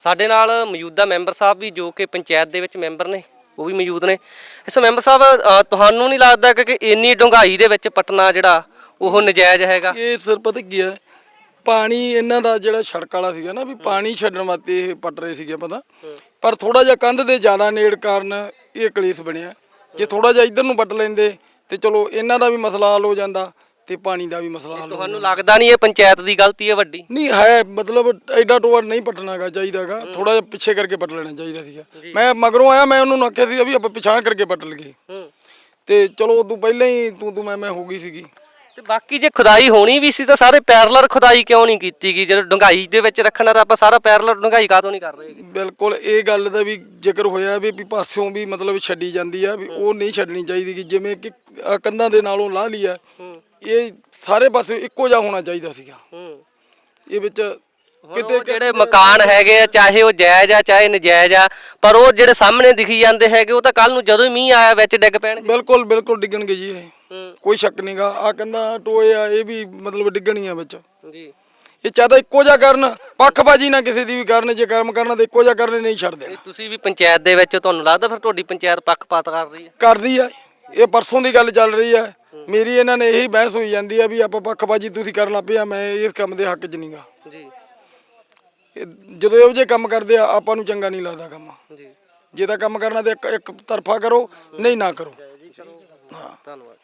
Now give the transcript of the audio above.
ਸਾਡੇ ਨਾਲ ਮੌਜੂਦਾ ਮੈਂਬਰ ਸਾਹਿਬ ਵੀ ਜੋ ਕਿ ਪੰਚਾਇਤ ਦੇ ਵਿੱਚ ਮੈਂਬਰ ਨੇ ਉਹ ਵੀ ਮੌਜੂਦ ਨੇ। ਇਸ ਮੈਂਬਰ ਸਾਹਿਬ ਅ, ਤੁਹਾਨੂੰ ਨਹੀਂ ਲੱਗਦਾ ਕਿ ਕਿ ਇੰਨੀ ਡੂੰਘਾਈ ਦੇ ਵਿੱਚ ਪਟਨਾ ਜਿਹੜਾ ਉਹ ਨਜਾਇਜ਼ ਹੈਗਾ? ਇਹ ਸਰ ਪਤਾ ਕੀ ਹੈ ਪਾਣੀ ਇਹਨਾਂ ਦਾ ਜਿਹੜਾ ਸੜਕ ਵਾਲਾ ਸੀਗਾ ਨਾ ਵੀ ਪਾਣੀ ਛੱਡਣ ਵਾਸਤੇ ਇਹ ਪੱਟ ਰਹੇ ਸੀਗੇ ਪਤਾ ਪਰ ਥੋੜਾ ਜਿਹਾ ਕੰਧ ਦੇ ਜ਼ਿਆਦਾ ਨੇੜ ਕਾਰਨ ਇਹ ਕਲੇਸ਼ ਬਣਿਆ। ਜੇ ਥੋੜਾ ਜਿਹਾ ਇੱਧਰ ਨੂੰ ਪੱਟ ਲੈਂਦੇ ਤੇ ਚਲੋ ਇਹਨਾਂ ਦਾ ਵੀ ਮਸਲਾ ਹੱਲ ਹੋ ਜਾਂਦਾ। ਤੇ ਪਾਣੀ ਦਾ ਵੀ ਮਸਲਾ ਹੱਲ ਹੋ ਤੁਹਾਨੂੰ ਲੱਗਦਾ ਨਹੀਂ ਇਹ ਪੰਚਾਇਤ ਦੀ ਗਲਤੀ ਹੈ ਵੱਡੀ? ਨਹੀਂ ਹੈ ਮਤਲਬ ਐਡਾ ਟੋਆ ਨਹੀਂ ਪੱਟਣਾਗਾ ਚਾਹੀਦਾਗਾ ਥੋੜਾ ਜਿਹਾ ਪਿੱਛੇ ਕਰਕੇ ਪੱਟ ਲੈਣਾ ਚਾਹੀਦਾ ਸੀਗਾ। ਮੈਂ ਮਗਰੋਂ ਆਇਆ ਮੈਂ ਉਹਨੂੰ ਆਖਿਆ ਸੀ ਵੀ ਆਪਾਂ ਪਿਛਾਂ ਕਰਕੇ ਪੱਟ ਲਈਏ। ਤੇ ਚਲੋ ਉਦੋਂ ਪਹਿਲਾਂ ਹੀ ਤੂੰ ਤੂੰ ਮੈਂ ਮੈਂ ਹੋ ਗਈ ਸੀਗੀ। ਤੇ ਬਾਕੀ ਜੇ ਖੁਦਾਈ ਹੋਣੀ ਵੀ ਸੀ ਤਾਂ ਸਾਰੇ ਪੈਰਲਰ ਖੁਦਾਈ ਕਿਉਂ ਨਹੀਂ ਕੀਤੀ ਗਈ? ਜਦੋਂ ਡੂੰਘਾਈ ਦੇ ਵਿੱਚ ਰੱਖਣਾ ਤਾਂ ਆਪਾਂ ਸਾਰਾ ਪੈਰਲਰ ਡੂੰਘਾਈ ਕਾਹਤੋਂ ਨਹੀਂ ਕਰ ਰਹੇ ਬਿਲਕੁਲ ਇਹ ਗੱਲ ਦਾ ਵੀ ਜ਼ਿਕਰ ਹੋਇਆ ਵੀ ਵੀ ਪਾਸਿਓਂ ਵੀ ਮਤਲਬ ਛੱਡੀ ਜਾਂਦੀ ਆ ਵੀ ਉਹ ਨਹੀਂ ਛੱਡਣੀ ਚਾਹੀਦੀ ਕਿ ਜਿਵੇਂ ਕਿ ਕੰਧਾਂ ਦੇ ਨਾਲੋਂ ਲਾਹ ਲਈ ਆ। ਇਹ ਸਾਰੇ ਪਾਸੇ ਇੱਕੋ ਜਿਹਾ ਹੋਣਾ ਚਾਹੀਦਾ ਸੀਗਾ। ਹੂੰ। ਇਹ ਵਿੱਚ ਕਿਤੇ ਜਿਹੜੇ ਮਕਾਨ ਹੈਗੇ ਆ ਚਾਹੇ ਉਹ ਜਾਇਜ਼ ਆ ਚਾਹੇ ਨਜਾਇਜ਼ ਆ ਪਰ ਉਹ ਜਿਹੜੇ ਸਾਹਮਣੇ ਦਿਖੀ ਜਾਂਦੇ ਹੈਗੇ ਉਹ ਤਾਂ ਕੱਲ ਨੂੰ ਜਦੋਂ ਹੀ ਮੀਂਹ ਆਇਆ ਵਿੱਚ ਡਿੱਗ ਪੈਣਗੇ। ਬਿਲਕੁਲ ਬਿਲਕੁਲ ਡਿੱਗਣਗੇ ਜੀ ਇਹ। ਹੂੰ। ਕੋਈ ਸ਼ੱਕ ਨਹੀਂਗਾ ਆ ਕੰਧਾਂ ਟੋਏ ਆ ਇਹ ਵੀ ਮਤਲਬ ਡਿੱਗਣੀਆਂ ਵਿੱਚ। ਜੀ। ਇਹ ਚਾਹਤਾ ਇੱਕੋ ਜਿਹਾ ਕਰਨ ਪੱਖਬਾਜੀ ਨਾ ਕਿਸੇ ਦੀ ਵੀ ਕਰਨ ਜੇ ਕਰਮ ਕਰਨਾ ਤੇ ਇੱਕੋ ਜਿਹਾ ਕਰਨ ਨਹੀਂ ਛੱਡ ਦੇਣਾ। ਇਹ ਤੁਸੀਂ ਵੀ ਪੰਚਾਇਤ ਦੇ ਵਿੱਚ ਤੁਹਾਨੂੰ ਲੱਗਦਾ ਫਿਰ ਤੁਹਾਡੀ ਪੰਚਾਇਤ ਪੱਖਪਾਤ ਕਰ ਰਹੀ ਹੈ? ਕਰਦੀ ਆ। ਇਹ ਪਰਸੋਂ ਦੀ ਗੱਲ ਚੱਲ ਰਹੀ ਆ। ਮੇਰੀ ਇਹਨਾਂ ਨੇ ਇਹੀ ਬਹਿਸ ਹੋਈ ਜਾਂਦੀ ਆ ਵੀ ਆਪਾਂ ਪੱਖਬਾਜੀ ਤੁਸੀਂ ਕਰਨ ਲੱਗ ਪਏ ਆ ਮੈਂ ਇਸ ਕੰਮ ਦੇ ਹੱਕ 'ਚ ਨਹੀਂਗਾ ਜੀ ਜਦੋਂ ਇਹੋ ਜਿਹੇ ਕੰਮ ਕਰਦੇ ਆ ਆਪਾਂ ਨੂੰ ਚੰਗਾ ਨਹੀਂ ਲੱਗਦਾ ਕੰਮ ਜੀ ਜੇ ਤਾਂ ਕੰਮ ਕਰਨਾ ਤੇ ਇੱਕ ਤਰਫਾ ਕਰੋ ਨਹੀਂ ਨਾ ਕਰੋ ਧੰਨਵਾਦ